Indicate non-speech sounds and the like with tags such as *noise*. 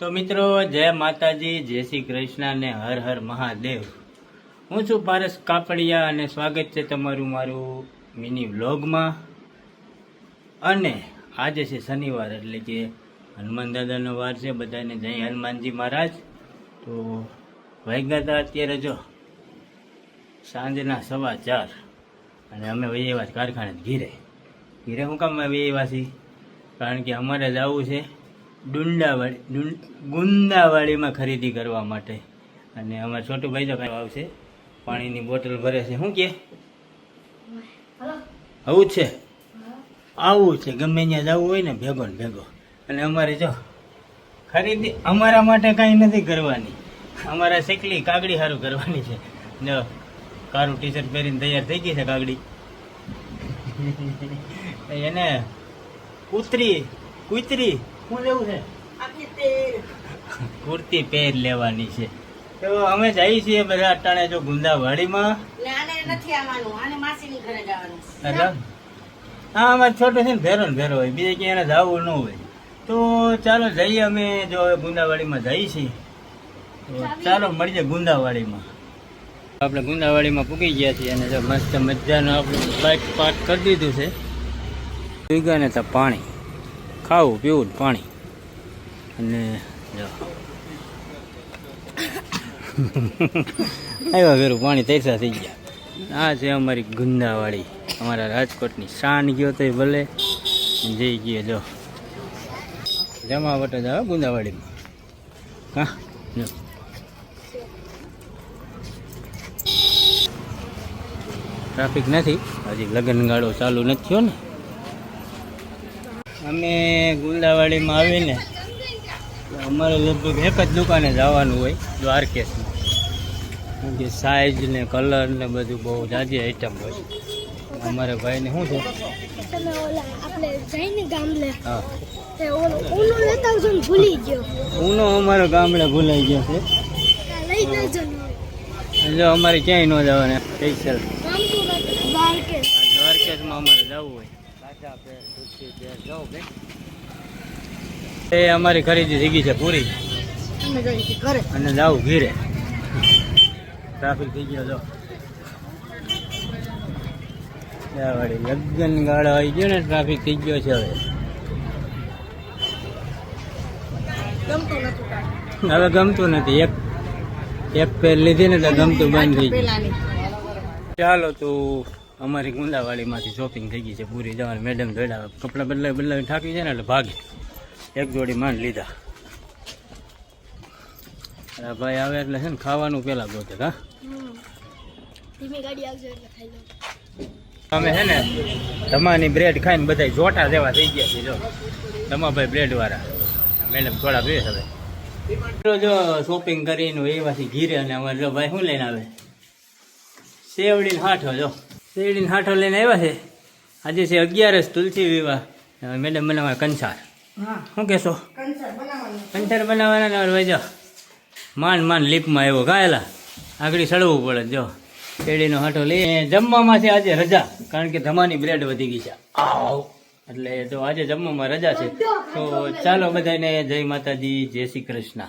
તો મિત્રો, જય માતાજી, જય શ્રી કૃષ્ણ ને હર હર મહાદેવ. હું છું પારસ કાપડિયા અને સ્વાગત છે તમારું મારું મિની વ્લોગમાં. અને આજે છે શનિવાર, એટલે કે હનુમાન દાદાનો વાર છે. બધાને જય હનુમાનજી મહારાજ. તો વાગ્યા અત્યારે જો સાંજના સવા ચાર, અને અમે વહી વાત કારખાને ઘીરે. ઘીરે હું કામ વહી વાસી કારણ કે અમારે જવું છે. ડુંડાવાડી ગુંદાવાડીમાં ખરીદી કરવા માટે. અને અમારા છોટું ભાઈ તો કાંઈ આવશે પાણીની બોટલ ભરે છે. શું કે? આવું છે? આવું છે. ગમે ત્યાં જવું હોય ને ભેગો ને ભેગો. અને અમારે જો ખરીદી અમારા માટે કાંઈ નથી કરવાની. અમારા શેકલી કાગડી સારું કરવાની છે. જો કારું ટી શર્ટ પહેરીને તૈયાર થઈ ગઈ છે કાગડી. *laughs* એને કૂતરી કૂતરી શું લેવું છે? કુર્તી પહેર લેવાની છે. તો અમે જઈએ છીએ બધા અટાણે જો ગુંદાવાડીમાં. નથી આવવાનું આને માસીની ઘરે જવાનું. એટલે હા અમારે છોટો છે ને ભેરો ને ભેરો હોય બીજે ક્યાં એને જવું ન હોય. તો ચાલો જઈએ અમે જો હવે ગુંદાવાડીમાં જઈએ છીએ. તો ચાલો મળીએ ગુંદાવાડીમાં. આપણે ગુંદાવાડીમાં પૂકી ગયા છીએ અને જો મસ્ત મજાનું આપણે બાઇક પાર્ક કરી દીધું છે. ભીગા ને તો પાણી. ખાવું પીવું પાણી. અને આવ્યા ઘરું પાણી તૈસા થઈ ગયા. આ છે અમારી ગુંદાવાડી અમારા રાજકોટની શાન ગયો તો ભલે. જઈ ગયો, જો. જમાવટ જ આવે ગુંદાવાડીમાં હા, જો. ટ્રાફિક નથી. હજી લગ્ન ગાળો ચાલુ નથી થયો ને. અમે ગુંદાવાડીમાં આવીને અમારે લગભગ એક જ દુકાને જવાનું હોય દ્વારકેશમાં. કે સાઈઝ ને કલર ને બધું બહુ જાજી આઈટમ હોય. અમારે ભાઈને શું છે? ઊનો અમારો ગામડે ભૂલાઈ ગયો છે. જો અમારે ક્યાંય ન જવાના સ્પેશિયલ દ્વારકેશમાં અમારે જવું હોય. એ અમારી ખરીદી થઈ ગઈ છે પૂરી. અને જાવું ઘીરે. ટ્રાફિક થઈ ગયો જો. લગ્ન ગાળો આવી ગયો ને ટ્રાફિક થઈ ગયો છે હવે. હવે ગમતું નથી. એક એક પેર લીધી ને તો ગમતું બંધ થઈ ગયું. ચાલો તો અમારી ગુંદાવાડીમાંથી શોપિંગ થઈ ગઈ છે પૂરી. જવાની મેડમ જોડા કપડાં બદલાવી બદલાવી થાકી છે ને એટલે ભાગી. એક જોડી માંડ લીધા. અરે ભાઈ આવે એટલે છે ને ખાવાનું પેલા ગોતે હા? અમે છે ને તમારી બ્રેડ ખાઈને બધા જોટા જેવા થઈ ગયા છે, જો. ધમાભાઈ બ્રેડ વાળા. મેડમ થોડા પીએ હવે. જો શોપિંગ કરીને એવાથી ઘીરે અને અમારે જો ભાઈ શું લઈને આવે? સેવડીને હાઠો, જો. શેવડીને હાઠો લઈને આવ્યા છે. આજે છે અગિયારસ તુલસી વિવાહ. મેડમ બનાવવા કંસાર. હા. શું કહેશો? કંસર કંસાર બનાવવાના ભાઈ જો માંડ માંડ લીપમાં આવ્યો ગાયેલા. આગળ સડવું પડે જો. શેરડીનો હાંઠો લઈ જમવામાં છે આજે રજા કારણ કે ધમાની બ્રેડ વધી ગઈ છે. આવ. એટલે તો આજે જમવામાં રજા છે. તો ચાલો બધાને જય માતાજી જય શ્રી કૃષ્ણ.